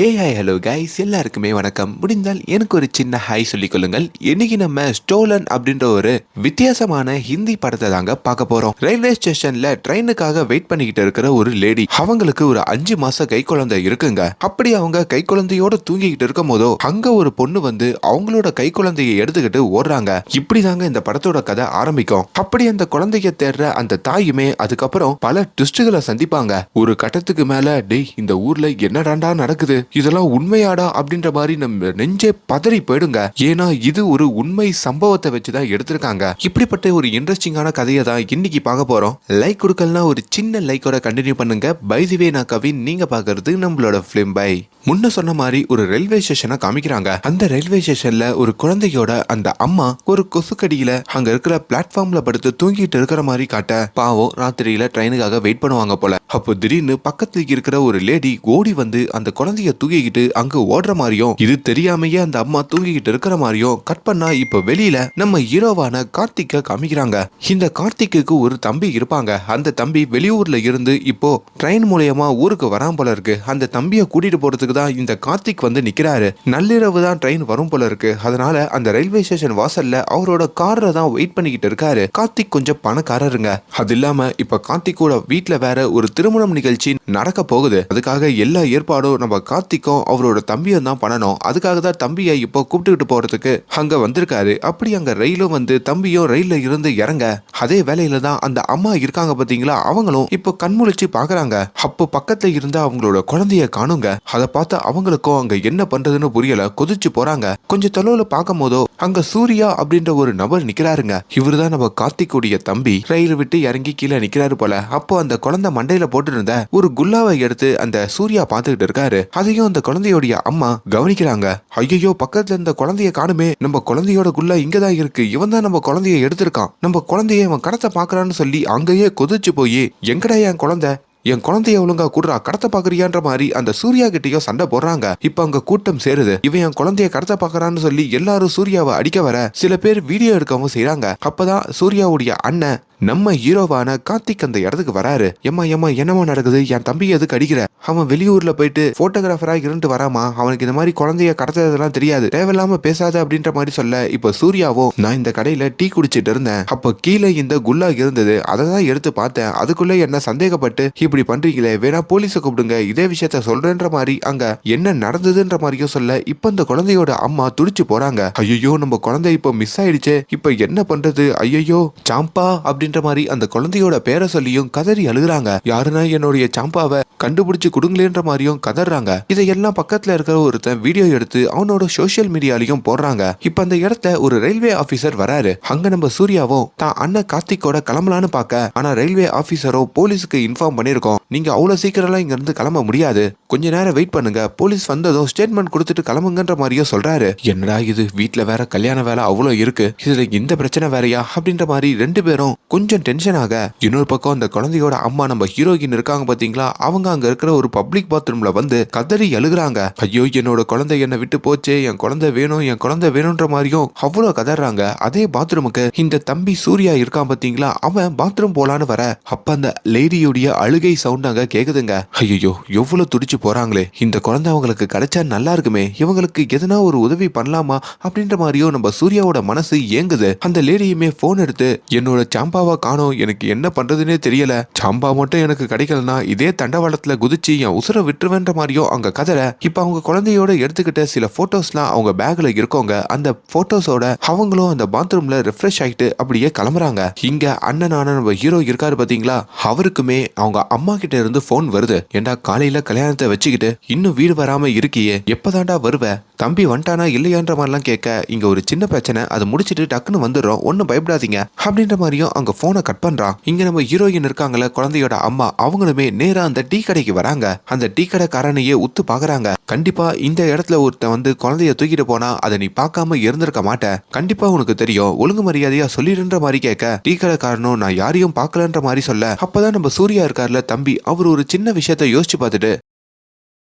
ஏ hi hello guys எல்லாருக்குமே வணக்கம். முடிந்தால் எனக்கு ஒரு சின்ன ஹாய் சொல்லிக் கொள்ளுங்கள். இன்னைக்கு நம்ம ஸ்டோலன் அப்படின்ற ஒரு வித்தியாசமான ஹிந்தி படத்தை தாங்க பார்க்க போறோம். ரயில்வே ஸ்டேஷன்ல ட்ரெயினுக்காக வெயிட் பண்ணிக்கிட்டு இருக்கிற ஒரு லேடி அவங்களுக்கு ஒரு அஞ்சு மாச கை குழந்தை இருக்குங்க. அப்படி அவங்க கை குழந்தையோட தூங்கிக்கிட்டு இருக்கும் போதோ அங்க ஒரு பொண்ணு வந்து அவங்களோட கை குழந்தையை எடுத்துக்கிட்டு ஓடுறாங்க. இப்படிதாங்க இந்த படத்தோட கதை ஆரம்பிக்கும். அப்படி அந்த குழந்தைய தேடுற அந்த தாயுமே அதுக்கப்புறம் பல ட்விஸ்டுகளை சந்திப்பாங்க. ஒரு கட்டத்துக்கு மேல டேய் இந்த ஊர்ல என்னடாண்டா நடக்குது? இதெல்லாம் உண்மையாடா அப்படின்ற மாதிரி நம்ம நெஞ்சே பதறி போயிடுங்க. ஏன்னா இது ஒரு உண்மை சம்பவத்தை வச்சுதான் எடுத்திருக்காங்க. இப்படிப்பட்ட ஒரு இன்ட்ரெஸ்டிங்கான கதையை தான் இன்னைக்கு பார்க்க போறோம். லைக் கொடுக்கலனா ஒரு சின்ன லைக்கோட கண்டினியூ பண்ணுங்க. பைதிவே நான் கவின். நீங்க பாக்குறது நம்மளோட ஃபிலிம் பை முன்ன சொன்ன மாதிரி ஒரு ரயில்வே ஸ்டேஷனை காமிக்கிறாங்க. அந்த ரயில்வே ஸ்டேஷன்ல ஒரு குழந்தையோட அந்த அம்மா ஒரு கொசுக்கடியில அங்க இருக்கிற பிளாட்ஃபார்ம்ல படுத்து தூங்கிட்டு இருக்கிற மாதிரி காட்ட பாவம் ராத்திரியில ட்ரெயினுக்காக வெயிட் பண்ணுவாங்க போல. அப்போ திடீர்னு பக்கத்துல இருக்கிற ஒரு லேடி ஓடி வந்து அந்த குழந்தைய தூக்கிக்கிட்டு அங்க ஓடுற மாதிரியும் இது தெரியாமையே அந்த அம்மா தூங்கிக்கிட்டு இருக்கிற மாதிரியும் கட் பண்ணா இப்போ வெளியில நம்ம ஹீரோவான கார்த்திக்க காமிக்கிறாங்க. இந்த கார்த்திக்கு ஒரு தம்பி இருப்பாங்க. அந்த தம்பி வெளியூர்ல இருந்து இப்போ ட்ரெயின் மூலியமா ஊருக்கு வராம போல இருக்கு. அந்த தம்பியை கூட்டிட்டு போறதுக்கு தான் இந்த கார்த்திக் வந்து நிக்கிறாரு. நள்ளிரவு தான் ட்ரெயின் வரும் போல இருக்கு. அதனால அந்த ரயில்வே ஸ்டேஷன் வாசல்ல அவரோட கார்ல தான் வெயிட் பண்ணிக்கிட்டு இருக்காரு. கார்த்திக் கொஞ்சம் பணக்காரருங்க. அது இல்லாம இப்ப கார்த்திக்கோட வீட்டுல வேற ஒரு திருமணம் நிகழ்ச்சி நடக்க போகுது. அதுக்காக எல்லா ஏற்பாடும் நம்ம கார்த்திக்கும் அவரோட தம்பியும் தான் பண்ணணும். அதுக்காக தான் தம்பியை இப்போ கூப்பிட்டுக்கிட்டு போறதுக்கு அங்க வந்திருக்காரு. அப்படி அங்க ரயிலும் வந்து தம்பியும் ரயில்ல இருந்து இறங்க அதே வேலையில தான் அந்த அம்மா இருக்காங்க பாத்தீங்களா அவங்களும் இப்போ கண்முழிச்சு பாக்குறாங்க அப்போ பக்கத்துல இருந்த அவங்களோட குழந்தைய காணுங்க. அதை பார்த்து அவங்களுக்கும் அங்க என்ன பண்றதுன்னு புரியல. கொதிச்சு போறாங்க. கொஞ்சம் தொலைவுல பார்க்கும் போதோ அங்க சூர்யா அப்படின்ற ஒரு நபர் நிக்கிறாருங்க. இவருதான் நம்ம கார்த்திக்குடைய தம்பி. ரயில் விட்டு இறங்கி கீழே நிக்கிறாரு போல. அப்போ அந்த குழந்தை மண்டையில போட்டு இருந்த ஒரு குல்லாவை எடுத்து அந்த சூர்யா பார்த்துக்கிட்டு இருக்காரு. அதையும் அந்த குழந்தையோடைய அம்மா கவனிக்கிறாங்க. ஐயோ பக்கத்துல இந்த குழந்தைய காணுமே. நம்ம குழந்தையோட குள்ள இங்கதான் இருக்கு. இவன் தான் நம்ம குழந்தைய எடுத்திருக்கான். நம்ம குழந்தைய இவன் கடத்த பாக்குறான்னு சொல்லி அங்கேயே கொதிச்சு போய் எங்கடா என் குழந்தை? என் குழந்தைய ஒழுங்கா கூடுறா? கடத்த பாக்குறியான்ற மாதிரி அந்த சூர்யா கிட்டயும் சண்டை போடுறாங்க. இப்ப அங்க கூட்டம் சேருது. இவன் என் குழந்தைய கடத்த பாக்குறான்னு சொல்லி எல்லாரும் சூர்யாவை அடிக்க வர சில பேர் வீடியோ எடுக்கவும் செய்யறாங்க அப்பதான் சூர்யாவுடைய அண்ணன் நம்ம ஹீரோவான கார்த்திக் அந்த இடத்துக்கு வராரு. எம்மா எம்மா என்னம்மா நடக்குது? என் தம்பி எதுக்கு அடிக்கிற? அவன் வெளியூர்ல போயிட்டு போட்டோகிராஃபரா இருந்து வராமா அவனுக்கு இந்த மாதிரி குழந்தைய கடத்துறதெல்லாம் தெரியாது. தேவையில்லாம பேசாத அப்படின்ற மாதிரி சொல்ல இப்ப சூர்யாவும் நான் இந்த கடையில டீ குடிச்சிட்டு இருந்தேன். அப்ப கீழே இந்த குல்லா இருந்தது. அதை தான் எடுத்து பார்த்தேன். அதுக்குள்ள என்ன சந்தேகப்பட்டு இப்படி பண்றீங்களே வேணா போலீஸை கூப்பிடுங்க. இதே விஷயத்த சொல்றேன்ற மாதிரி அங்க என்ன நடந்ததுன்ற மாதிரியும் சொல்ல இப்ப இந்த குழந்தையோட அம்மா துடிச்சு போறாங்க. ஐயோ நம்ம குழந்தை இப்போ மிஸ் ஆயிடுச்சு. இப்ப என்ன பண்றது? ஐயோ சாம்பா அப்படின்ற மாதிரி அந்த குழந்தையோட பேரை சொல்லியும் கதறி அழுகுறாங்க. யாருன்னா என்னுடைய சாம்பாவை கண்டுபிடிச்சு கொடுங்களேன்ற மாதிரியும் கதறாங்க. இதையெல்லாம் பக்கத்துல இருக்கிற ஒருத்தன் வீடியோ எடுத்து அவனோட சோசியல் மீடியாலையும் போடுறாங்க. இப்ப அந்த இடத்த ஒரு ரயில்வே ஆபீசர் வராரு. அங்க நம்ம சூர்யாவும் தான் அண்ணன் கார்த்திகோட கிளம்பலான்னு பார்க்க ஆனா ரயில்வே ஆபீசரோ போலீஸுக்கு இன்ஃபார்ம் பண்ணிருக்கோம். நீங்க அவ்வளவு சீக்கிரம்லாம் இங்க இருந்து கிளம்ப முடியாது. கொஞ்ச நேரம் வெயிட் பண்ணுங்க. போலீஸ் வந்ததும் ஸ்டேட்மெண்ட் கொடுத்துட்டு கிளம்புங்கன்ற மாதிரியும் சொல்றாரு. என்னடா இது? வீட்டுல வேற கல்யாண வேலை அவ்வளவு இருக்கு. இதுல இந்த பிரச்சனை வேறயா? அப்படின்ற மாதிரி ரெண்டு பேரும் கொஞ்சம் டென்ஷன் ஆக இன்னொரு பக்கம் அந்த குழந்தையோட அம்மா நம்ம ஹீரோயின் இருக்காங்க பாத்தீங்களா? அவங்க அங்க இருக்கிற ஒரு பப்ளிக் பாத்ரூம்ல வந்து கதறி அழுகுறாங்க. ஐயோ என்னோட குழந்தை என்னை விட்டு போச்சு என் குழந்தை வேணும் என் குழந்தை வேணும்ன்ற மாதிரியும் அவ்வளவு கதறாங்க. அதே பாத்ரூமுக்கு இந்த தம்பி சூர்யா இருக்கான் பாத்தீங்களா? அவன் பாத்ரூம் போலான்னு வர அப்ப அந்த லேடியுடைய அழுகை சவுண்ட் அங்க கேக்குதுங்க. ஐயோ எவ்வளவு துடிச்சு போறாங்களே. இந்த குழந்தை அவங்களுக்கு கிடைச்சா நல்லா இருக்குமே. இவங்களுக்கு எதனா ஒரு உதவி பண்ணலாமா? அப்படின்ற மாதிரியும் நம்ம சூர்யாவோட மனசு ஏங்குது. அந்த லேடியுமே போன் எடுத்து என்னோட சாம்பாவை காணோம்? எனக்கு என்ன பண்றதுன்னே தெரியல. சாம்பா மட்டும் எனக்கு கிடைக்கலனா இதே தண்டவாளத்துல குதிச்சு என் உசுர விட்டுருவேன்ற மாதிரியோ அங்க கதற இப்ப அவங்க குழந்தையோட எடுத்துக்கிட்ட சில போட்டோஸ்லாம் அவங்க பேக்ல இருக்கவங்க அந்த போட்டோஸோட அவங்களும் அந்த பாத்ரூம்ல ரிஃப்ரெஷ் ஆகிட்டு அப்படியே கிளம்புறாங்க. இங்க அண்ணனான நம்ம ஹீரோ இருக்காரு பாத்தீங்களா? அவருக்குமே அவங்க அம்மா கிட்ட இருந்து போன் வருது. ஏண்டா காலையில கல்யாணத்தை வச்சுக்கிட்டு இன்னும் வீடு வராம இருக்கியே எப்பதாண்டா வருவ? தம்பி வந்துட்டானா இல்லையான்ற மாதிரிலாம் கேட்க இங்க ஒரு சின்ன பிரச்சனை அதை முடிச்சிட்டு டக்குன்னு வந்துடுறோம் ஒன்றும் பயப்படாதீங்க அப்படின்ற மாதிரியும் அங்க போனை கட் பண்றான் இங்க நம்ம ஹீரோயின் இருக்காங்கல்ல குழந்தையோட அம்மா அவங்களுமே நேரா அந்த டீ கடைக்கு வராங்க. அந்த டீ கடைக்காரனையே உத்து பாக்குறாங்க. கண்டிப்பா இந்த இடத்துல ஒருத்தன் வந்து குழந்தைய தூக்கிட்டு போனா அதை நீ பார்க்காம இருந்திருக்க மாட்ட. கண்டிப்பா உனக்கு தெரியும் ஒழுங்கு மரியாதையா சொல்லிடுன்ற மாதிரி கேட்க டீ கடைக்காரனும் நான் யாரையும் பார்க்கலன்ற மாதிரி சொல்ல. அப்பதான் நம்ம சூர்யா இருக்கார்ல தம்பி அவர் ஒரு சின்ன விஷயத்த யோசிச்சு பார்த்துட்டு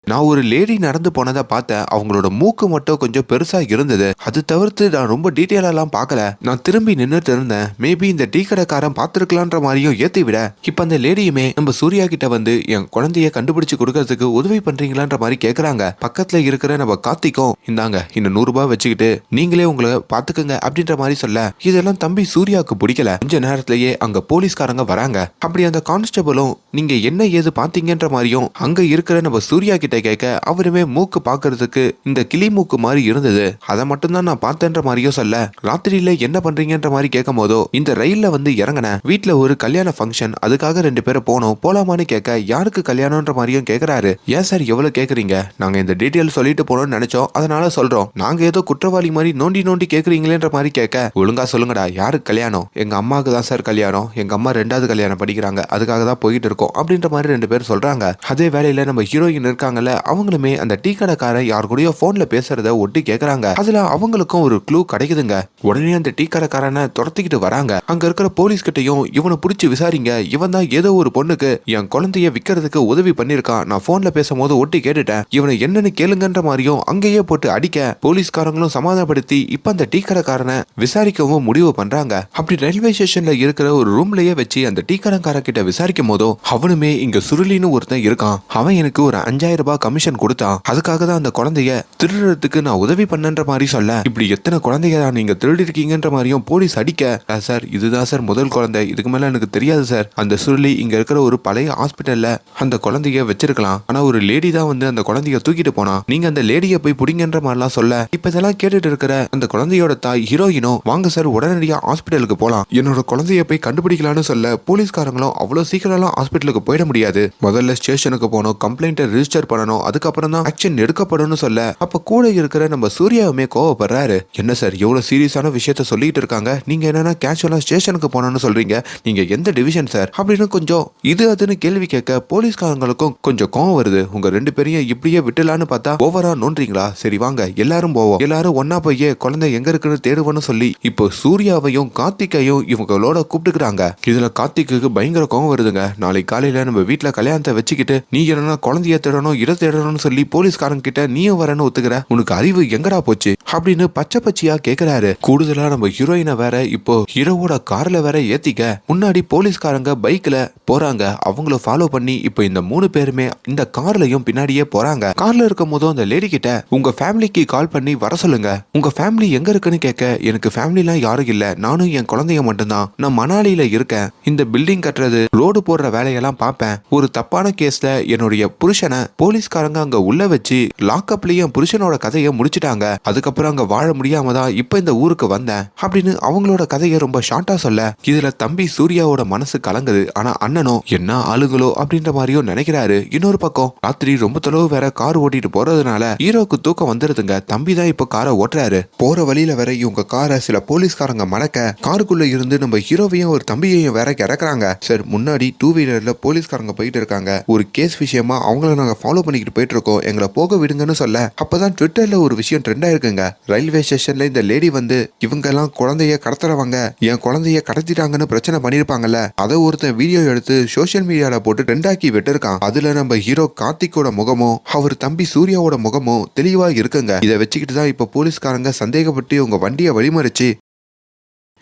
நான் ஒரு லேடி நடந்து போனதை பார்த்தேன் அவங்களோட மூக்கு மட்டும் கொஞ்சம் பெருசா இருந்தது. அது தவிர்த்து நான் ரொம்ப டீட்டெயிலெல்லாம் பார்க்கல. நான் திரும்பி நின்றுட்டு இருந்தேன். மேபி இந்த டீ கடைக்காரன் பார்த்துருக்கலான்ற மாதிரியும் ஏத்தி விட. இப்ப அந்த லேடியுமே நம்ம சூர்யா கிட்ட வந்து என் குழந்தைய கண்டுபிடிச்சு கொடுக்கறதுக்கு உதவி பண்றீங்களான்ற மாதிரி கேக்குறாங்க. பக்கத்துல இருக்கிற நம்ம கார்த்திக்கும் இந்தாங்க இந்த நூறு ரூபாய் வச்சுக்கிட்டு நீங்களே உங்களை பாத்துக்கங்க அப்படின்ற மாதிரி சொல்ல இதெல்லாம் தம்பி சூர்யாவுக்கு பிடிக்கல. கொஞ்ச நேரத்திலேயே அங்க போலீஸ்காரங்க வராங்க. அப்படி அந்த கான்ஸ்டபிளும் நீங்க என்ன ஏது பாத்தீங்கன்ற மாதிரியும் அங்க இருக்கிற நம்ம சூர்யா கிட்ட கேட்க அவருமே மூக்கு பாக்குறதுக்கு இந்த கிளி மூக்கு மாதிரி இருந்தது. அதை மட்டும்தான் நான் பார்த்தேன்ற மாதிரியும் சொல்ல ராத்திரியில என்ன பண்றீங்கன்ற மாதிரி கேட்கும் போதோ இந்த ரயில்ல வந்து இறங்கின வீட்டுல ஒரு கல்யாண ஃபங்க்ஷன் அதுக்காக ரெண்டு பேரும் போனோம் போலாமான்னு கேட்க யாருக்கு கல்யாணம்ன்ற மாதிரியும் கேக்குறாரு ஏன் சார் எவ்வளவு கேக்குறீங்க நாங்க இந்த டீட்டெயில் சொல்லிட்டு போனோம்னு நினைச்சோம் அதனால சொல்றோம். நாங்க ஏதோ குற்றவாளி மாதிரி நோண்டி நோண்டி கேக்குறீங்களேன்ற மாதிரி கேட்க ஒழுங்கா சொல்லுங்கடா யாருக்கு கல்யாணம்? எங்க அம்மாவுக்கு தான் சார் கல்யாணம் எங்க அம்மா ரெண்டாவது கல்யாணம் படிக்கிறாங்க அதுக்காக தான் போயிட்டு இருக்கோம். அப்படின்ற மாதிரி ரெண்டு பேரும் சொல்றாங்க. அதே வேலையில நம்ம ஹீரோயின் இருக்காங்கல்ல அவங்களுமே அந்த டீ கடைக்காரன் யார் கூடயோ போன்ல பேசுறத ஒட்டி கேக்குறாங்க. அதுல அவங்களுக்கும் ஒரு க்ளூ கிடைக்குதுங்க. உடனே அந்த டீ கடைக்காரனை துரத்திக்கிட்டு வராங்க. அங்க இருக்கிற போலீஸ் கிட்டையும் இவனை பிடிச்சி விசாரிங்க இவன் தான் ஏதோ ஒரு பொண்ணுக்கு என் குழந்தைய விக்கிறதுக்கு உதவி பண்ணிருக்கான் நான் போன்ல பேசும்போது ஒட்டி கேட்டுட்டேன். இவனை என்னன்னு கேளுங்கன்ற மாதிரியும் அங்கேயே போட்டு அடிக்க போலீஸ்காரங்களும் சமாதானப்படுத்தி இப்ப அந்த டீ கடைக்காரனை விசாரிக்கவும் முடிவு பண்றாங்க. அப்படி ரயில்வே ஸ்டேஷன்ல இருக்கிற ஒரு ரூம்லயே வச்சு அந்த டீ கடைக்கார கிட்ட விசாரிக்கும் போதோ அவனுமே இங்க சுருளின்னு ஒருத்தன் இருக்கான். அவன் எனக்கு ஒரு அஞ்சாயிரம் ரூபாய் கமிஷன் கொடுத்தான். அதுக்காக தான் அந்த குழந்தைய திருடுறதுக்கு நான் உதவி பண்ணன்ற மாதிரி சொல்ல. இப்படி எத்தனை குழந்தைய நீங்க திருடி இருக்கீங்கன்ற மாதிரியும் போலீஸ் அடிக்க. சார் இதுதான் சார் முதல் குழந்தை. இதுக்கு மேல எனக்கு தெரியாது சார் அந்த சுருளி இங்க இருக்கிற ஒரு பழைய ஹாஸ்பிட்டல்ல அந்த குழந்தைய வச்சிருக்கலாம். ஆனா ஒரு லேடி தான் வந்து அந்த குழந்தைய தூக்கிட்டு போனா. நீங்க அந்த லேடியை போய் பிடிங்கன்ற மாதிரிலாம் சொல்ல. இப்ப இதெல்லாம் கேட்டுட்டு இருக்கிற அந்த குழந்தையோட தாய் ஹீரோயினும் வாங்க சார் உடனடியா ஹாஸ்பிட்டலுக்கு போலாம். என்னோட குழந்தைய போய் கண்டுபிடிக்கலாம்னு சொல்ல போலீஸ்காரங்களும் அவ்வளவு சீக்கிரம்லாம் ஹாஸ்பிட்டலுக்கு போயிட முடியாது. முதல்ல ஸ்டேஷனுக்கு போகணும் கம்ப்ளைண்ட்டை ரிஜிஸ்டர் பண்ணணும் அதுக்கப்புறம் தான் ஆக்ஷன் எடுக்கப்படணும்னு சொல்ல அப்ப கூட இருக்கிற நம்ம சூர்யாவுமே கோவப்படுறாரு. என்ன சார் எவ்வளவு சீரியஸான விஷயத்த சொல்லிட்டு இருக்காங்க? நீங்க என்னன்னா கேஷுவலா ஸ்டேஷனுக்கு போகணும்னு சொல்றீங்க. நீங்க எந்த டிவிஷன் சார் அப்படின்னு கொஞ்சம் இது அதுன்னு கேள்வி கேட்க போலீஸ்காரங்களுக்கும் கொஞ்சம் கோவம் வருது. உங்க ரெண்டு பேரையும் இப்படியே விட்டுலான்னு பார்த்தா ஓவரா நோன்றீங்களா சரி வாங்க எல்லாரும் போவோம். எல்லாரும் ஒன்னா போய் குழந்தை எங்க இருக்குன்னு தேடுவோன்னு சொல்லி இப்போ சூர்யாவையும் கார்த்திகையும் இவங்களோட கூப்பிட்டுக்கிறாங்க. இதுல கார்த்திக்கு பயங்கர கோவம் வருதுங்க. நாளைக்கு காலையில நம்ம வீட்டில் கல்யாணத்தை வச்சுக்கிட்டு நீ என்னன்னா குழந்தைய தேடணும் இட தேடணும்னு சொல்லி போலீஸ்காரங்க கிட்ட நீயும் வரேன்னு ஒத்துக்கிற? உனக்கு அறிவு எங்கடா போச்சு? அப்படின்னு பச்சை பச்சையா கேக்குறாரு. கூடுதலா நம்ம ஹீரோயினை வேற இப்போ ஹீரோவோட கார்ல வேற ஏத்திக்க. முன்னாடி போலீஸ்காரங்க பைக்ல போறாங்க. அவங்கள ஃபாலோ பண்ணி இப்போ இந்த மூணு பேருமே இந்த கார்லயும் பின்னாடியே போறாங்க. கார்ல இருக்கும் போதும் அந்த லேடி கிட்ட உங்க ஃபேமிலிக்கு கால் பண்ணி வர சொல்லுங்க. உங்க ஃபேமிலி எங்க இருக்குன்னு கேட்க எனக்கு ஃபேமிலிலாம் யாரும் இல்ல. நானும் என் குழந்தைய மட்டும்தான். நான் மணாலியில இருக்கேன். இந்த பில்டிங் கட்டுறது ரோடு போடுற வேலையெல்லாம் பார்ப்பேன். ஒரு தப்பான கேஸ்ல என்னுடைய புருஷனை போலீஸ்காரங்க அங்க உள்ள வச்சு லாக்அப்லயும் புருஷனோட கதையை முடிச்சிட்டாங்க. அதுக்கப்புறம் அங்க வாழ முடியாம தான் இப்ப இந்த ஊருக்கு வந்தேன். அப்படின்னு அவங்களோட கதையை ரொம்ப ஷார்ட்டா சொல்ல இதுல தம்பி சூர்யாவோட மனசு கலங்குது. ஆனா அண்ணனோ என்ன ஆளுங்களோ அப்படின்ற மாதிரியோ நினைக்கிறாரு. இன்னொரு பக்கம் ராத்திரி ரொம்ப தொலைவு வேற கார் ஓட்டிட்டு போறதுனால ஹீரோக்கு தூக்கம் வந்துருதுங்க. தம்பி தான் இப்ப காரை ஓட்டுறாரு. போற வழியில வேற இவங்க காரை சில போலீஸ்காரங்க மடக்க காருக்குள்ள இருந்து நம்ம ஹீரோவையும் ஒரு தம்பியையும் வேற இறக்குறாங்க சார் முன்னாடி டூ வீலர் சைடில் போலீஸ்காரங்க போயிட்டு இருக்காங்க. ஒரு கேஸ் விஷயமா அவங்கள நாங்கள் ஃபாலோ பண்ணிக்கிட்டு போயிட்டு இருக்கோம் எங்களை போக விடுங்கன்னு சொல்ல அப்பதான் ட்விட்டர்ல ஒரு விஷயம் ட்ரெண்ட் ஆயிருக்குங்க. ரயில்வே ஸ்டேஷன்ல இந்த லேடி வந்து இவங்க எல்லாம் குழந்தைய கடத்துறவங்க. என் குழந்தைய கடத்திட்டாங்கன்னு பிரச்சனை பண்ணிருப்பாங்கல்ல. அதை ஒருத்தன் வீடியோ எடுத்து சோஷியல் மீடியால போட்டு ட்ரெண்ட் ஆக்கி விட்டுருக்கான். அதுல நம்ம ஹீரோ கார்த்திக்கோட முகமும் அவர் தம்பி சூர்யாவோட முகமும் தெளிவா இருக்குங்க. இதை வச்சுக்கிட்டு தான் இப்ப போலீஸ்காரங்க சந்தேகப்பட்டு உங்க வண்டியை வழிமறிச்சு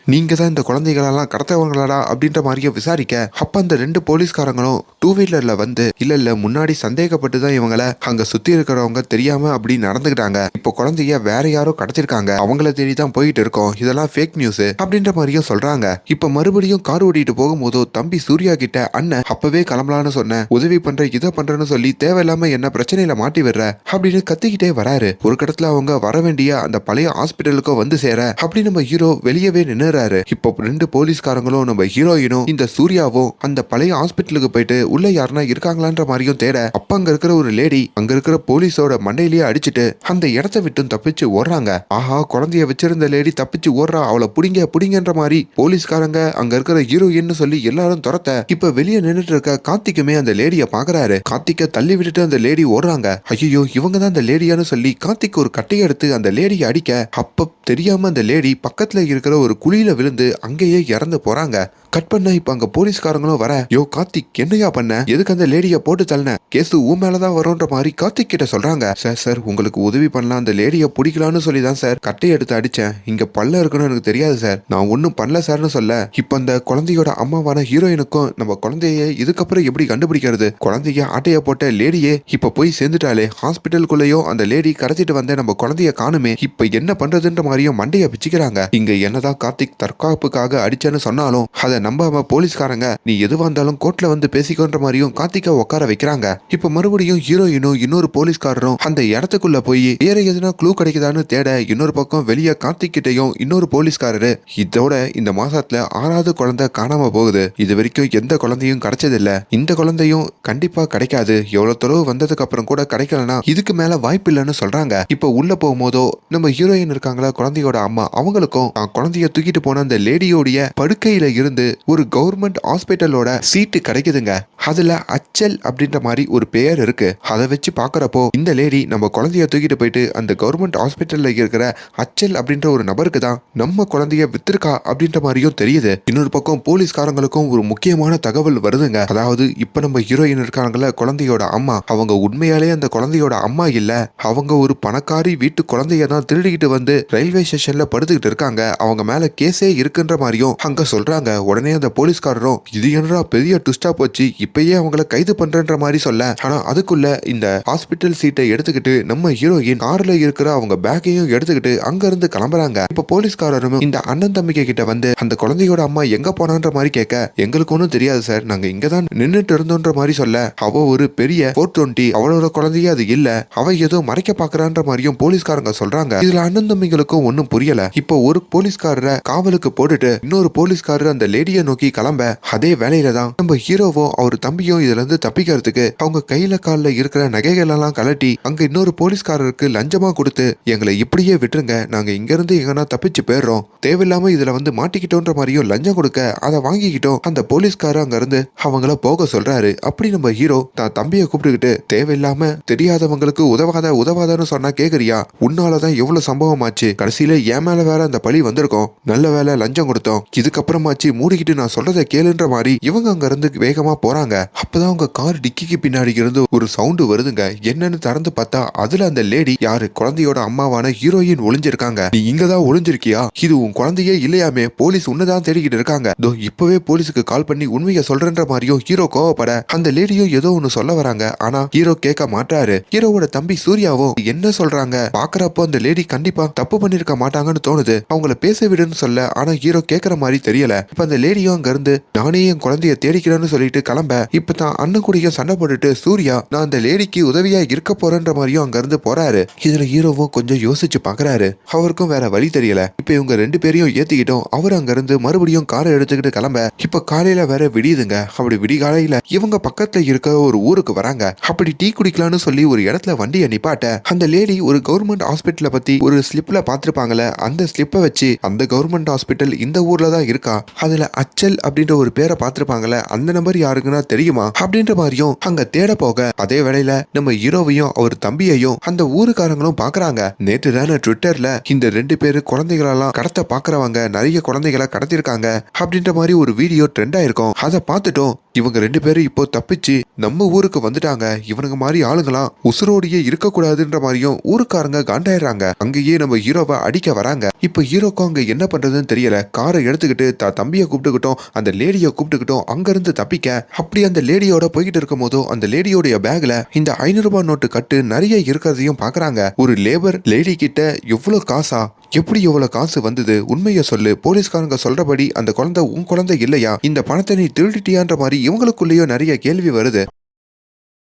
நீங்க தான் இந்த குழந்தைகளெல்லாம் கடத்தவங்களாடா அப்படின்ற மாதிரியே விசாரிக்க அப்ப அந்த ரெண்டு போலீஸ்காரங்களும் டூ வீலர்ல வந்து இல்ல இல்ல முன்னாடி சந்தேகப்பட்டு தான் இவங்கள அங்க சுத்தி இருக்கிறவங்க தெரியாம அப்படி நடந்துக்கிட்டாங்க. இப்போ குழந்தைய வேற யாரோ கடத்திருக்காங்க. அவங்கள தேடி தான் போயிட்டு இருக்கோம். இதெல்லாம் ஃபேக் நியூஸ் அப்படின்ற மாதிரியும் சொல்றாங்க. இப்ப மறுபடியும் கார் ஓட்டிட்டு போகும்போதோ தம்பி சூர்யா கிட்ட அண்ணன் அப்பவே கிளம்பலான்னு சொன்ன உதவி பண்ற இதை பண்றேன்னு சொல்லி தேவையில்லாம என்ன பிரச்சனையில மாட்டி விடுற அப்படின்னு கத்திக்கிட்டே வராரு. ஒரு கடத்துல அவங்க வர வேண்டிய அந்த பழைய ஹாஸ்பிட்டலுக்கும் வந்து சேர அப்படி நம்ம ஹீரோ வெளியவே நின்று நின்னுறாரு இப்போ ரெண்டு போலீஸ்காரங்களும் நம்ம ஹீரோயினும் இந்த சூர்யாவும் அந்த பழைய ஹாஸ்பிட்டலுக்கு போயிட்டு உள்ள யாருன்னா இருக்காங்களான்ற மாதிரியும் தேட அப்ப அங்க இருக்கிற ஒரு லேடி அங்க இருக்கிற போலீஸோட மண்டையிலேயே அடிச்சுட்டு அந்த இடத்த விட்டும் தப்பிச்சு ஓடுறாங்க. ஆஹா குழந்தைய வச்சிருந்த லேடி தப்பிச்சு ஓடுறா அவளை புடிங்க புடிங்கன்ற மாதிரி போலீஸ்காரங்க அங்க இருக்கிற ஹீரோயின்னு சொல்லி எல்லாரும் துரத்த இப்ப வெளியே நின்னுட்டு இருக்க கார்த்திக்குமே அந்த லேடிய பாக்குறாரு. கார்த்திக்க தள்ளி விட்டுட்டு அந்த லேடி ஓடுறாங்க. ஐயோ இவங்க தான் அந்த லேடியான்னு சொல்லி கார்த்திக் ஒரு கட்டையை எடுத்து அந்த லேடியை அடிக்க அப்ப தெரியாம அந்த லேடி பக்கத்துல இருக்கிற ஒரு குழியில் விழுந்து அங்கேயே இறந்து போறாங்க. கட் பண்ண இப்ப அங்க போலீஸ்காரங்களும் வர. யோ கார்த்திக் என்னையா பண்ண? எதுக்கு அந்த லேடிய போட்டு தள்ளன? கேஸ் உன் மேலதான் வரும்ன்ற மாதிரி கார்த்திக் கிட்ட சொல்றாங்க. சார் சார் உங்களுக்கு உதவி பண்ணலாம். அந்த லேடிய பிடிக்கலாம்னு சொல்லி தான் சார் கட்டையை எடுத்து அடிச்சேன். இங்க பல்ல இருக்குன்னு எனக்கு தெரியாது சார். நான் ஒன்னும் பண்ணல சார்னு சொல்ல. இப்ப அந்த குழந்தையோட அம்மாவான ஹீரோயினுக்கும் நம்ம குழந்தைய இதுக்கப்புறம் எப்படி கண்டுபிடிக்கிறது? குழந்தைய ஆட்டைய போட்ட லேடியே இப்ப போய் சேர்ந்துட்டாலே ஹாஸ்பிட்டலுக்குள்ளேயோ அந்த லேடி கடத்திட்டு வந்த நம்ம குழந்தைய காணுமே. இப்ப என்ன பண்றதுன்ற மாதிரியும் மண்டைய பிச்சுக்கிறாங்க. இங்க என்னதான் கார்த்திக் தற்காப்புக்காக அடிச்சேன்னு சொன்னாலும் அதை நம்பாம போலீஸ்காரங்க நீ எதுவா இருந்தாலும் கோர்ட்ல வந்து பேசிக்கோன்ற மாதிரியும் கார்த்திகா உட்கார வைக்கிறாங்க. இப்ப மறுபடியும் ஹீரோயினும் இன்னொரு போலீஸ்காரரும் அந்த இடத்துக்குள்ள போய் வேற எதுனா க்ளூ கிடைக்குதான்னு தேட இன்னொரு பக்கம் வெளியே கார்த்திக் கிட்டையும் இன்னொரு போலீஸ்காரரு. இதோட இந்த மாசத்துல ஆறாவது குழந்தை காணாம போகுது. இது வரைக்கும் எந்த குழந்தையும் கிடைச்சதில்ல. இந்த குழந்தையும் கண்டிப்பா கிடைக்காது. எவ்வளவு தொலைவு வந்ததுக்கு அப்புறம் கூட கிடைக்கலனா இதுக்கு மேல வாய்ப்பு இல்லைன்னு சொல்றாங்க. இப்ப உள்ள போகும்போதோ நம்ம ஹீரோயின் இருக்காங்களா குழந்தையோட அம்மா அவங்களுக்கும் குழந்தைய தூக்கிட்டு போன அந்த லேடியோடைய படுக்கையில இருந்து ஒரு கவர்மெண்ட் ஹாஸ்பிட்டலோட சீட்டு கிடைக்குதுங்க. அதுல அச்சல் அப்படின்ற மாதிரி ஒரு பெயர் இருக்கு. அதை வச்சு பாக்குறப்போ இந்த லேடி நம்ம குழந்தைய தூக்கிட்டு போயிட்டு அந்த கவர்மெண்ட் ஹாஸ்பிட்டல்ல இருக்கிற அச்சல் அப்படின்ற ஒரு நபருக்கு தான் நம்ம குழந்தைய வித்திருக்கா அப்படின்ற மாதிரியும் தெரியுது. இன்னொரு பக்கம் போலீஸ்காரங்களுக்கும் ஒரு முக்கியமான தகவல் வருதுங்க. அதாவது இப்ப நம்ம ஹீரோயின் இருக்காங்கல்ல குழந்தையோட அம்மா. அவங்க உண்மையாலே அந்த குழந்தையோட அம்மா இல்ல. அவங்க ஒரு பணக்காரி வீட்டு குழந்தைய தான் திருடிக்கிட்டு வந்து ரயில்வே ஸ்டேஷன்ல படுத்துக்கிட்டு இருக்காங்க. அவங்க மேல கேஸே இருக்குன்ற மாதிரியும் அங்க சொல்றாங்க. உடனே அந்த போலீஸ்காரரும் இது என்னடா பெரிய ட்விஸ்டா போச்சு இப்பயே அவங்கள கைது பண்றன்ற மாதிரி சொல்ல. ஆனா அதுக்குள்ள இந்த ஹாஸ்பிட்டல் சீட்டை எடுத்துக்கிட்டு நம்ம ஹீரோயின் கார்ல இருக்கிற அவங்க பேக்கையும் எடுத்துக்கிட்டு அங்க இருந்து கிளம்புறாங்க. இப்ப போலீஸ்காரரும் இந்த அண்ணன் தம்பிக்கை கிட்ட வந்து அந்த குழந்தையோட அம்மா எங்க போனான்ற மாதிரி கேட்க எங்களுக்கு ஒன்றும் தெரியாது சார் நாங்க இங்க தான் நின்னுட்டு இருந்தோன்ற மாதிரி சொல்ல அவ ஒரு பெரிய ஃபோர் டுவெண்ட்டி அவளோட குழந்தையே அது இல்ல அவ ஏதோ மறைக்க பாக்குறான்ற மாதிரியும் போலீஸ்காரங்க சொல்றாங்க. இதுல அண்ணன் தம்பிங்களுக்கும் ஒன்னும் புரியல. இப்போ ஒரு போலீஸ்காரரை காவலுக்கு போட்டுட்டு இன்னொரு போலீஸ்காரர் அந்த லேடி லேடியை நோக்கி கிளம்ப அதே வேலையில தான் நம்ம ஹீரோவும் அவர் தம்பியும் இதுல இருந்து தப்பிக்கிறதுக்கு அவங்க கையில கால்ல இருக்கிற நகைகள் எல்லாம் கலட்டி அங்க இன்னொரு போலீஸ்காரருக்கு லஞ்சமா கொடுத்து எங்களை இப்படியே விட்டுருங்க. நாங்க இங்க இருந்து எங்கன்னா தப்பிச்சு போயிடுறோம். தேவையில்லாம இதுல வந்து மாட்டிக்கிட்டோன்ற மாதிரியும் லஞ்சம் கொடுக்க அதை வாங்கிக்கிட்டோம். அந்த போலீஸ்காரர் அங்க இருந்து அவங்கள போக சொல்றாரு. அப்படி நம்ம ஹீரோ தான் தம்பியை கூப்பிட்டுக்கிட்டு தேவையில்லாம தெரியாதவங்களுக்கு உதவாத உதவாதன்னு சொன்னா கேக்குறியா? உன்னாலதான் எவ்வளவு சம்பவம் ஆச்சு. கடைசியில என் மேல வேற அந்த பழி வந்திருக்கோம். நல்ல வேலை லஞ்சம் கொடுத்தோம். இதுக்கப்புறமாச்சு மூடிக்கிட்டு நான் சொல்றதை கேளுன்ற மாதிரி இவங்க அங்க இருந்து வேகமா போறாங்க. அப்பதான் அவங்க கார் டிக்கிக்கு பின்னாடி இருந்து ஒரு சவுண்டு வருதுங்க. என்னன்னு திறந்து பார்த்தா அதுல அந்த லேடி யாரு? குழந்தையோட அம்மாவான ஹீரோயின் ஒளிஞ்சிருக்காங்க. நீ இங்கதான் ஒளிஞ்சிருக்கியா? இது உன் குழந்தையே இல்லையாமே. போலீஸ் உன்னதான் தேடிக்கிட்டு இருக்காங்க. தோ இப்பவே போலீஸுக்கு கால் பண்ணி உண்மையை சொல்றேன்ற மாதிரியும் ஹீரோ கோவப்பட அந்த லேடியும் ஏதோ ஒன்னு சொல்ல வராங்க. ஆனா ஹீரோ கேட்க மாட்டாரு. ஹீரோவோட தம்பி சூர்யாவும் என்ன சொல்றாங்க? பாக்குறப்போ அந்த லேடி கண்டிப்பா தப்பு பண்ணிருக்க மாட்டாங்கன்னு தோணுது. அவங்கள பேச விடுன்னு சொல்ல ஆனா ஹீரோ கேக்குற மாதிரி தெரியல. இப்ப அந்த லேடியும் அங்க இருந்து நானே என் குழந்தைய தேடிக்கிறேன்னு சொல்லிட்டு கிளம்ப இப்ப தான் அண்ணன் கூடயும் சண்டை போட்டுட்டு சூர்யா நான் அந்த லேடிக்கு உதவியா இருக்க போறேன்ற மாதிரியும் அங்க இருந்து போறாரு. இதுல ஹீரோவும் கொஞ்சம் யோசிச்சு பாக்குறாரு. அவருக்கும் வேற வழி தெரியல. இப்ப இவங்க ரெண்டு பேரையும் ஏத்திக்கிட்டோம் அவர் அங்க இருந்து மறுபடியும் காரை எடுத்துக்கிட்டு கிளம்ப இப்ப காலையில வேற விடியுதுங்க. அப்படி விடிகாலையில இவங்க பக்கத்துல இருக்க ஒரு ஊருக்கு வராங்க. அப்படி டீ குடிக்கலாம்னு சொல்லி ஒரு இடத்துல வண்டியை நிப்பாட்ட அந்த லேடி ஒரு கவர்மெண்ட் ஹாஸ்பிட்டலை பத்தி ஒரு ஸ்லிப்ல பாத்திருப்பாங்கல்ல அந்த ஸ்லிப்பை வச்சு அந்த கவர்மெண்ட் ஹாஸ்பிட்டல் இந்த ஊர்ல தான் இருக்கா? அதுல அச்சல் அப்படின்ற ஒரு பேரை பார்த்துருப்பாங்கல்ல அந்த நம்பர் யாருக்குன்னா தெரியுமா? அப்படின்ற மாதிரியும் அங்க தேட போக அதே வேளையில நம்ம ஹீரோவையும் அவர் தம்பியையும் அந்த ஊருக்காரங்களும் பாக்குறாங்க நேற்று தானே ட்விட்டர்ல இந்த ரெண்டு பேரு குழந்தைகளெல்லாம் கடத்த பாக்குறவங்க நிறைய குழந்தைகளை கடத்திருக்காங்க அப்படின்ற மாதிரி ஒரு வீடியோ ட்ரெண்ட் ஆயிருக்கும். அதை பார்த்துட்டோம் இவங்க ரெண்டு பேரும் இப்போ தப்பிச்சு நம்ம ஊருக்கு வந்துட்டாங்க. இவனுங்க மாதிரி ஆளுங்களாம் உசுரோடையே இருக்கக்கூடாதுன்ற மாதிரியும் ஊருக்காரங்க காண்டாயிடுறாங்க. அங்கேயே நம்ம ஹீரோவை அடிக்க வராங்க. இப்போ ஹீரோக்கும் அங்க என்ன பண்றதுன்னு தெரியல. காரை எடுத்துக்கிட்டு த தம்பியை கூப்பிட்டுக்கிட்டோம். அந்த லேடியை கூப்பிட்டுக்கிட்டோம். அங்கிருந்து தப்பிக்க. அப்படி அந்த லேடியோட போய்கிட்டு இருக்கும் போதும் அந்த லேடியோடைய பேக்ல இந்த ஐநூறு ரூபாய் நோட்டு கட்டு நிறைய இருக்கிறதையும் பாக்குறாங்க. ஒரு லேபர் லேடி கிட்ட எவ்வளவு காசா? எப்படி எவ்வளவு காசு வந்தது? உண்மையை சொல்லு. போலீஸ்காரங்க சொல்றபடி அந்த குழந்தை உன் குழந்தை இல்லையா? இந்த பணத்தை நீ திருடிட்டியான்ற மாதிரி இவங்களுக்குள்ளேயோ நிறைய கேள்வி வருது.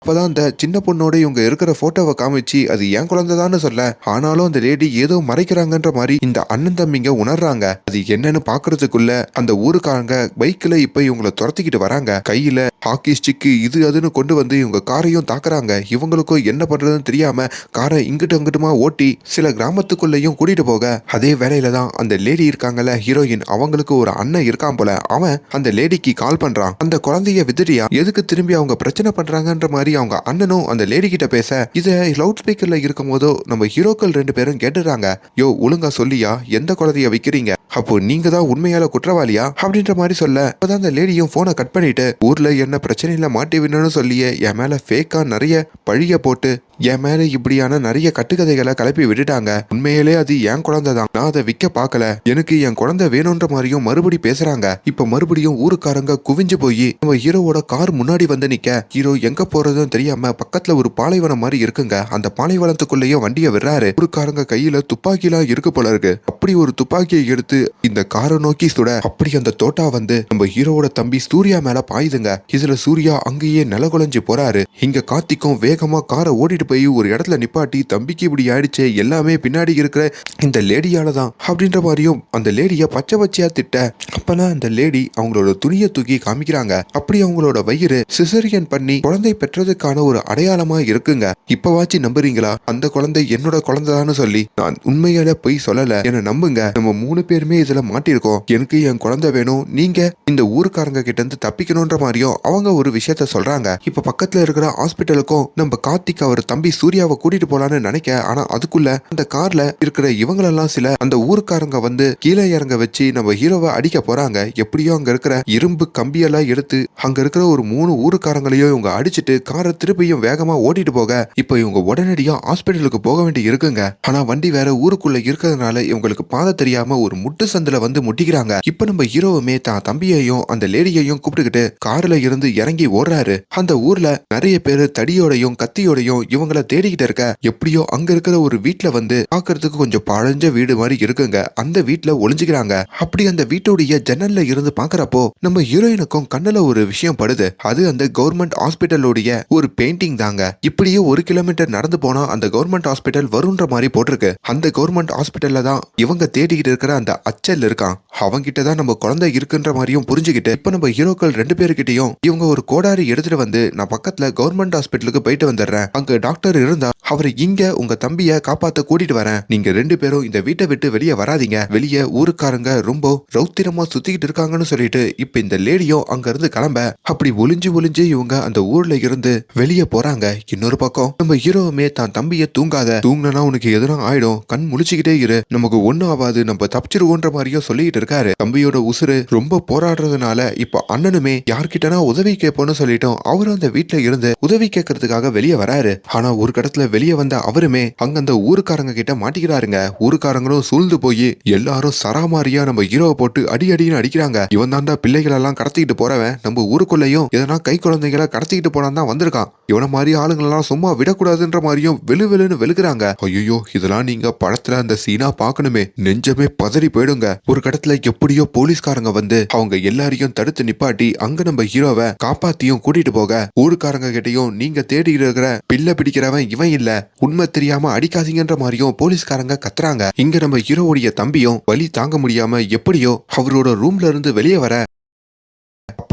அப்பதான் அந்த சின்ன பொண்ணோட இவங்க இருக்கிற போட்டோவை காமிச்சு அது என் குழந்தைதான்னு சொல்ல. ஆனாலும் அந்த லேடி ஏதோ மறைக்கிறாங்கன்ற மாதிரி இந்த அண்ணன் தம்பிங்க உணர்றாங்க. அது என்னன்னு பாக்குறதுக்குள்ள அந்த ஊருக்காரங்க பைக்ல இப்ப இவங்கள துரத்திக்கிட்டு வராங்க. கையில ஹாக்கி ஸ்டிக்கு இது அதுன்னு கொண்டு வந்து இவங்க காரையும் தாக்குறாங்க. இவங்களுக்கும் என்ன பண்றதுன்னு தெரியாம காரை இங்கிட்டு அங்கிட்டுமா ஓட்டி சில கிராமத்துக்குள்ளேயும் கூட்டிட்டு போக. அதே வேலையில தான் அந்த லேடி இருக்காங்கல்ல ஹீரோயின் அவங்களுக்கு ஒரு அண்ணன் இருக்கான் போல. அவன் அந்த லேடிக்கு கால் பண்றான். அந்த குழந்தைய விதிரியா எதுக்கு திரும்பி அவங்க பிரச்சனை பண்றாங்கன்ற மாதிரி அவங்க அண்ணனும் அந்த லேடி கிட்ட பேச இத லவுட் ஸ்பீக்கர்ல இருக்கும் போதோ நம்ம ஹீரோக்கள் ரெண்டு பேரும் கேட்டுறாங்க. யோ ஒழுங்கா சொல்லியா? எந்த குழந்தைய வைக்கிறீங்க? அப்போ நீங்க தான் உண்மையால குற்றவாளியா? அப்படின்ற மாதிரி சொல்ல அப்பதான் அந்த லேடியும் போனை கட் பண்ணிட்டு ஊர்ல என்ன பிரச்சனையில மாட்டி விடணும்னு சொல்லியே என் மேல ஃபேக்கா நிறைய பழிய போட்டு என் மேல இப்படியான நிறைய கட்டுக்கதைகளை கிளப்பி விட்டுட்டாங்க. உண்மையிலே அது என் குழந்தை தான் நான் அதை விற்க பார்க்கல. எனக்கு என் குழந்தை வேணும்ன்ற மாதிரியும் மறுபடி பேசுறாங்க. இப்ப மறுபடியும் ஊருக்காரங்க குவிஞ்சு போய் நம்ம ஹீரோவோட கார் முன்னாடி வந்து நிக்க. ஹீரோ எங்க போறதுன்னு தெரியாம பக்கத்துல ஒரு பாலைவனம் மாதிரி இருக்குங்க. அந்த பாலைவனத்துக்குள்ளேயே வண்டியை விடுறாரு. ஊருக்காரங்க கையில துப்பாக்கிலாம் இருக்கு போல இருக்கு. அப்படி ஒரு துப்பாக்கியை எடுத்து இந்த காரை நோக்கி சுட. அப்படி அந்த தோட்டா வந்து நம்ம ஹீரோவோட தம்பி சூர்யா மேல பாயுதுங்க. இதுல சூர்யா அங்கேயே நிலகுலைஞ்சு போறாரு. இங்க கார்த்திக்கும் வேகமா காரை ஓடிட்டு போய் ஒரு இடத்துல நிப்பாட்டி தம்பிக்கு இப்படி ஆயிடுச்சே எல்லாமே பின்னாடி இருக்கிற இந்த லேடியால தான் அப்படின்ற மாதிரியும் அந்த லேடிய பச்சை பச்சையா திட்ட அப்பனா அந்த லேடி அவங்களோட துணியை தூக்கி காமிக்கிறாங்க. அப்படி அவங்களோட வயிறு சிசரியன் பண்ணி குழந்தை பெற்றதுக்கான ஒரு அடையாளமா இருக்குங்க. இப்பவாச்சு நம்புறீங்களா? அந்த குழந்தை என்னோட குழந்தைதான்னு சொல்லி நான் உண்மையால போய் சொல்லல. என்ன நம்புங்க. நம்ம மூணு பேருமே இதுல மாட்டிருக்கோம். எனக்கு என் குழந்தை வேணும். நீங்க இந்த ஊருக்காரங்க கிட்ட இருந்து தப்பிக்கணும்ன்ற மாதிரியும் அவங்க ஒரு விஷயத்த சொல்றாங்க. இப்ப பக்கத்துல இருக்கிற ஹாஸ்பிட்டலுக்கும் நம்ம கார்த்திக் அவர் தம்பி சூர்யாவை கூட்டிட்டு போலான்னு நினைக்க ஆனா அதுக்குள்ள அந்த கார்ல இருக்கிற இவங்களெல்லாம் சில அந்த ஊருக்காரங்க வந்து கீழே இறங்க வச்சு நம்ம ஹீரோவை அடிக்க போறாங்க. எப்படியோ அங்க இருக்கிற இரும்பு கம்பியெல்லாம் எடுத்து அங்க இருக்கிற ஒரு மூணு ஊருக்காரங்களையும் இவங்க அடிச்சிட்டு காரை திருப்பியும் வேகமா ஓட்டிட்டு போக இப்ப இவங்க உடனடியா ஹாஸ்பிட்டலுக்கு போக வேண்டி இருக்குங்க. ஆனா வண்டி வேற ஊருக்குள்ள இருக்கிறதுனால இவங்களுக்கு பாதை தெரியாம ஒரு முட்டு சந்தில வந்து முட்டிக்கிறாங்க. இப்ப நம்ம ஹீரோவுமே தான் தம்பியையும் அந்த லேடியையும் கூப்பிட்டுக்கிட்டு கார்ல இருந்து இறங்கி ஓடுறாரு. அந்த ஊர்ல நிறைய பேரு தடியோடையும் கத்தியோடையும் இவங்க இவங்கள தேடிக்கிட்டு இருக்க எப்படியோ அங்க இருக்கிற ஒரு வீட்டுல வந்து பாக்குறதுக்கு கொஞ்சம் பழஞ்ச வீடு மாதிரி இருக்குங்க. அந்த வீட்டுல ஒளிஞ்சுக்கிறாங்க. அப்படி அந்த வீட்டுடைய ஜன்னல்ல இருந்து பாக்குறப்போ நம்ம ஹீரோயினுக்கும் கண்ணுல ஒரு விஷயம் படுது. அது அந்த கவர்மெண்ட் ஹாஸ்பிட்டலுடைய ஒரு பெயிண்டிங் தாங்க. இப்படியே ஒரு கிலோமீட்டர் நடந்து போனா அந்த கவர்மெண்ட் ஹாஸ்பிட்டல் வரும்ன்ற மாதிரி போட்டிருக்கு. அந்த கவர்மெண்ட் ஹாஸ்பிட்டல்ல தான் இவங்க தேடிக்கிட்டு இருக்கிற அந்த அச்சல் இருக்கான். அவங்கிட்ட தான் நம்ம குழந்தை இருக்குன்ற மாதிரியும் புரிஞ்சுக்கிட்டு இப்ப நம்ம ஹீரோக்கள் ரெண்டு பேருக்கிட்டையும் இவங்க ஒரு கோடாரி எடுத்துட்டு வந்து நான் பக்கத்துல கவர்மெண்ட் ஹாஸ்பிட்டலுக்கு போயிட்டு வந்துடுறேன். அங்க டாக்டர் இருந்தா அவர் இங்க உங்க தம்பிய காப்பாத்த கூட்டிட்டு வரேன். நீங்க ரெண்டு பேரும் இந்த வீட்டை விட்டு வெளியே வராதீங்க. வெளியே ஊருக்காரங்க ரொம்ப ரௌத்திரமா சுத்திக்கிட்டு இருக்காங்கன்னு சொல்லிட்டு இப்ப இந்த லேடியும் அங்க இருந்து கிளம்ப. அப்படி ஒளிஞ்சு ஒளிஞ்சு இவங்க அந்த ஊர்ல இருந்து வெளியே போறாங்க. இன்னொரு பக்கம் நம்ம ஹீரோவுமே தான் தம்பிய தூங்காத. தூங்கினா உனக்கு எதுனா ஆயிடும். கண் முழிச்சுக்கிட்டே இரு. நமக்கு ஒண்ணும் ஆகாது நம்ம தப்பிச்சிருவோன்ற மாதிரியும் சொல்லிட்டு இருக்காரு. தம்பியோட உசுறு ரொம்ப போராடுறதுனால இப்ப அண்ணனுமே யார்கிட்டனா உதவி கேட்போம்னு சொல்லிட்டோம் அவரும் அந்த வீட்ல இருந்து உதவி கேட்கறதுக்காக வெளியே வராரு. ஆனா ஒரு கடத்துல வெளியே வந்த அவருமே அங்க அந்த ஊருக்காரங்க கிட்ட மாட்டிக்கிறாருங்க. ஊருக்காரங்களும் சூழ்ந்து போய் எல்லாரும் சராமாரியா நம்ம ஹீரோவை போட்டு அடி அடின்னு அடிக்கிறாங்க. இவன் தாண்டா பிள்ளைகள் எல்லாம் கடத்திக்கிட்டு போறவன். நம்ம ஊருக்குள்ளேயும் எதனா கை குழந்தைகளை கடத்திக்கிட்டு போனான் தான் வந்திருக்கான். இவன மாதிரி ஆளுங்களெல்லாம் சும்மா விடக்கூடாதுன்ற மாதிரியும் வெளு வெளுன்னு வெளுக்குறாங்க. ஐயோ இதெல்லாம் நீங்க படத்துல அந்த சீனா பாக்கணுமே. நெஞ்சமே பதறி போயிடுங்க. ஒரு கடத்துல எப்படியோ போலீஸ்காரங்க வந்து அவங்க எல்லாரையும் தடுத்து நிப்பாட்டி அங்க நம்ம ஹீரோவை காப்பாத்தியும் கூட்டிட்டு போக. ஊருக்காரங்க கிட்டயும் நீங்க தேடி இருக்கிற பிள்ளை பிடிக்கிறவன் இவன் இல்ல. உண்மை தெரியாம அடிக்காதீங்கன்ற மாதிரியும் போலீஸ்காரங்க கத்துறாங்க. இங்க நம்ம ஹீரோவுடைய தம்பியும் வலி தாங்க முடியாம எப்படியோ அவரோட ரூம்ல இருந்து வெளியே வர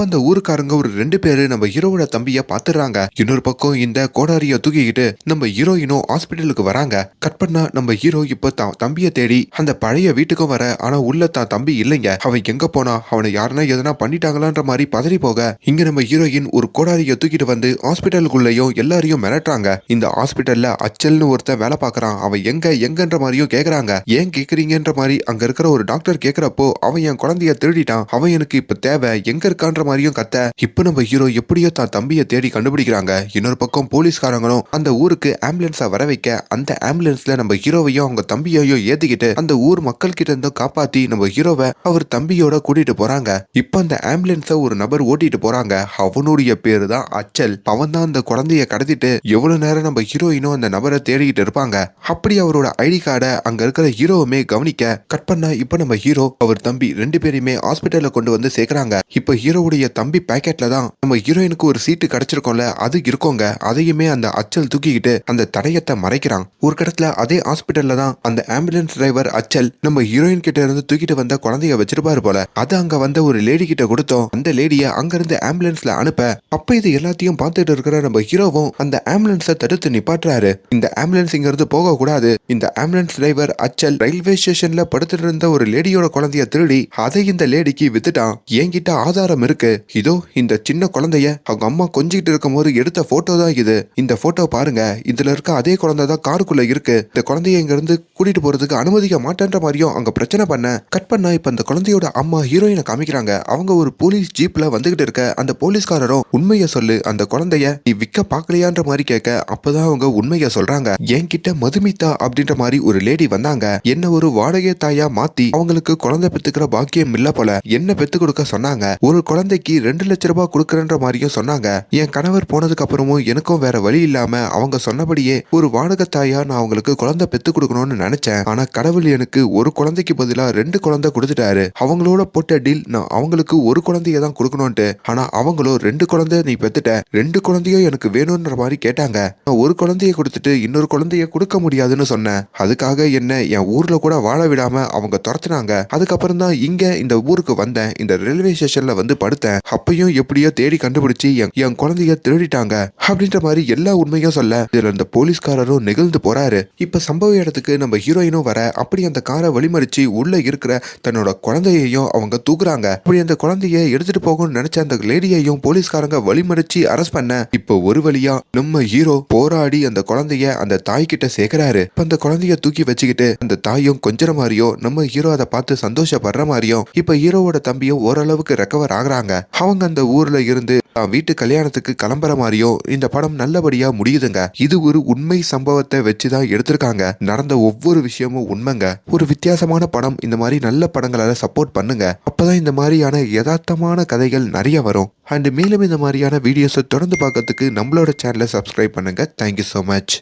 அப்ப அந்த ஊருக்காரங்க ஒரு ரெண்டு பேரு நம்ம ஹீரோவோட தம்பிய பாத்துறாங்க இன்னொரு பக்கம் இந்த கோடாரிய தூக்கிக்கிட்டு நம்ம ஹீரோயினும் ஹாஸ்பிட்டலுக்கு வராங்க. கட் பண்ணா நம்ம ஹீரோ இப்ப தான் தம்பிய தேடி அந்த பழைய வீட்டுக்கும் வர. ஆனா உள்ள தான் தம்பி இல்லைங்க. அவன் எங்க போனா? அவனை யாருன்னா எதனா பண்ணிட்டாங்களான்ற மாதிரி பதறி போக. இங்க நம்ம ஹீரோயின் ஒரு கோடாரிய தூக்கிட்டு வந்து ஹாஸ்பிட்டலுக்குள்ளேயும் எல்லாரையும் மிரட்டுறாங்க. இந்த ஹாஸ்பிட்டல்ல அச்சல்னு ஒருத்தன் வேலை பார்க்கறான். அவன் எங்க எங்கன்ற மாதிரியும் கேக்குறாங்க. ஏன் கேக்குறீங்கன்ற மாதிரி அங்க இருக்கிற ஒரு டாக்டர் கேக்குறப்போ அவன் என் குழந்தைய திருடிட்டான். அவன் எனக்கு இப்ப தேவை. எங்க இருக்கான்ற மாதிரியும் கத்த. இப்ப நம்ம ஹீரோ எப்படியோ தான் தம்பியை தேடி கண்டுபிடிக்கிறாங்க. இன்னொரு பக்கம் போலீஸ்காரங்களும் அந்த ஊருக்கு ஆம்புலன்ஸை வர வைக்க அந்த ஆம்புலன்ஸ்ல நம்ம ஹீரோவையும் அவங்க தம்பியையும் ஏத்திக்கிட்டு அந்த ஊர் மக்கள் கிட்ட இருந்தும் காப்பாத்தி நம்ம ஹீரோவை அவர் தம்பியோட கூட்டிட்டு போறாங்க. இப்ப அந்த ஆம்புலன்ஸை ஒரு நபர் ஓட்டிட்டு போறாங்க. அவனுடைய பேரு தான் அச்சல். அவன் தான் அந்த குழந்தைய கடத்திட்டு எவ்வளவு நேரம் நம்ம ஹீரோயினும் அந்த நபரை தேடிக்கிட்டு இருப்பாங்க. அப்படி அவரோட ஐடி கார்டை அங்க இருக்கிற ஹீரோவுமே கவனிக்க கட் பண்ண இப்ப நம்ம ஹீரோ அவர் தம்பி ரெண்டு பேரையுமே ஹாஸ்பிட்டல்ல கொண்டு வந்து சேர்க்கறாங்க. இப்ப ஹீரோவுடைய தம்பி பேக்கெட்ல தான் நம்ம ஹீரோயினுக்கு ஒரு சீட்டு கிடைச்சிருக்கோம்ல அது இருக்கோங்க அதையுமே அந்த அச்சல் தூக்கிக்கிட்டு அந்த தடயத்தை மறைக்கிறான். ஒரு கடத்துல அதே ஹாஸ்பிட்டல்ல தான் அந்த ஆம்புலன்ஸ் டிரைவர் அச்சல் நம்ம ஹீரோயின் கிட்ட இருந்து தூக்கிட்டு வந்த குழந்தைய வச்சிருப்பாரு போல. அது அங்க வந்த ஒரு லேடி கிட்ட கொடுத்தோம். அந்த லேடிய அங்க இருந்து ஆம்புலன்ஸ்ல அனுப்ப. அப்ப இது எல்லாத்தையும் பார்த்துட்டு இருக்கிற நம்ம ஹீரோவும் அந்த ஆம்புலன்ஸை தடுத்து நிப்பாட்டுறாரு. இந்த ஆம்புலன்ஸ் இங்க இருந்து போக கூடாது இந்த ஆம்புலன்ஸ் டிரைவர் அச்சல் ரயில்வே ஸ்டேஷன்ல படுத்துட்டு இருந்த ஒரு லேடியோட குழந்தைய திருடி அதை இந்த லேடிக்கு வித்துட்டான். என்கிட்ட ஆதாரம் இருக்கு. இருக்கு. இதோ இந்த சின்ன குழந்தைய அவங்க அம்மா கொஞ்சிக்கிட்டு இருக்கும் போது எடுத்த போட்டோ தான் இது. இந்த போட்டோ பாருங்க. இதுல இருக்க அதே குழந்தை தான் காருக்குள்ள இருக்கு. இந்த குழந்தைய இங்க இருந்து கூட்டிட்டு போறதுக்கு அனுமதிக்க மாட்டேன்ற மாதிரியும் அங்க பிரச்சனை பண்ண கட் பண்ண இப்ப அந்த குழந்தையோட அம்மா ஹீரோயினை காமிக்கிறாங்க. அவங்க ஒரு போலீஸ் ஜீப்ல வந்துகிட்டு இருக்க அந்த போலீஸ்காரரும் உண்மையை சொல்லு. அந்த குழந்தைய நீ விற்க பாக்கலையான்ற மாதிரி கேட்க அப்பதான் அவங்க உண்மையை சொல்றாங்க. என்கிட்ட மதுமிதா அப்படின்ற மாதிரி ஒரு லேடி வந்தாங்க. என்ன ஒரு வாடகை தாயா மாத்தி அவங்களுக்கு குழந்தை பெத்துக்கிற பாக்கியம் இல்ல போல. என்ன பெத்து கொடுக்க சொன்னாங்க. ஒரு குழந்தை குழந்தைக்கு ரெண்டு லட்ச ரூபாய் கொடுக்குறன்ற மாதிரியும் சொன்னாங்க. என் கணவர் போனதுக்கு அப்புறமும் எனக்கும் வேற வழி இல்லாம அவங்க சொன்னபடியே ஒரு வாடகை தாயா நான் அவங்களுக்கு குழந்தை பெத்து கொடுக்கணும்னு நினைச்சேன். ஆனா கடவுள் எனக்கு ஒரு குழந்தைக்கு பதிலா ரெண்டு குழந்தை கொடுத்துட்டாரு. அவங்களோட போட்ட டீல் நான் அவங்களுக்கு ஒரு குழந்தைய தான் கொடுக்கணும்ட்டு ஆனா அவங்களும் ரெண்டு குழந்தைய நீ பெத்துட்ட ரெண்டு குழந்தையும் எனக்கு வேணும்ன்ற மாதிரி கேட்டாங்க. நான் ஒரு குழந்தைய கொடுத்துட்டு இன்னொரு குழந்தைய கொடுக்க முடியாதுன்னு சொன்னேன். அதுக்காக என்ன என் ஊர்ல கூட வாழ விடாம அவங்க துரத்துனாங்க. அதுக்கப்புறம் தான் இங்க இந்த ஊருக்கு வந்தேன். இந்த ரயில்வே ஸ்டேஷன்ல வந்து படுத்து ஒருத்தன் அப்பயும் எப்படியோ தேடி கண்டுபிடிச்சு என் குழந்தைய திருடிட்டாங்க. அப்படின்ற மாதிரி எல்லா உண்மையும் சொல்ல இதுல அந்த போலீஸ்காரரும் நெகிழ்ந்து போறாரு. இப்ப சம்பவ இடத்துக்கு நம்ம ஹீரோயினும் வர அப்படி அந்த காரை வழிமறிச்சு உள்ள இருக்கிற தன்னோட குழந்தையையும் அவங்க தூக்குறாங்க. அப்படி அந்த குழந்தைய எடுத்துட்டு போகணும்னு நினைச்ச அந்த லேடியையும் போலீஸ்காரங்க வழிமறிச்சு அரெஸ்ட் பண்ண இப்போ ஒரு வழியா நம்ம ஹீரோ போராடி அந்த குழந்தைய அந்த தாய் கிட்ட சேர்க்கிறாரு அந்த குழந்தைய தூக்கி வச்சுக்கிட்டு அந்த தாயும் கொஞ்சற மாதிரியோ நம்ம ஹீரோ அதை பார்த்து சந்தோஷப்படுற மாதிரியும் இப்ப ஹீரோவோட தம்பியும் ஓரளவுக்கு ரெக்கவர் ஆகுறாங்க. அவங்க அந்த ஊர்ல இருந்து தான் வீட்டு கல்யாணத்துக்கு கிளம்புற மாதிரியும் இந்த படம் நல்லபடியா முடியுதுங்க. இது ஒரு உண்மை சம்பவத்தை வச்சுதான் எடுத்திருக்காங்க. நடந்த ஒவ்வொரு விஷயமும் உண்மைங்க. ஒரு வித்தியாசமான படம் இந்த மாதிரி நல்ல படங்களால சப்போர்ட் பண்ணுங்க. அப்பதான் இந்த மாதிரியான யதார்த்தமான கதைகள் நிறைய வரும். அண்ட் மேலும் இந்த மாதிரியான வீடியோஸை தொடர்ந்து பார்க்கறதுக்கு நம்மளோட சேனலை சப்ஸ்கிரைப் பண்ணுங்க. Thank you so much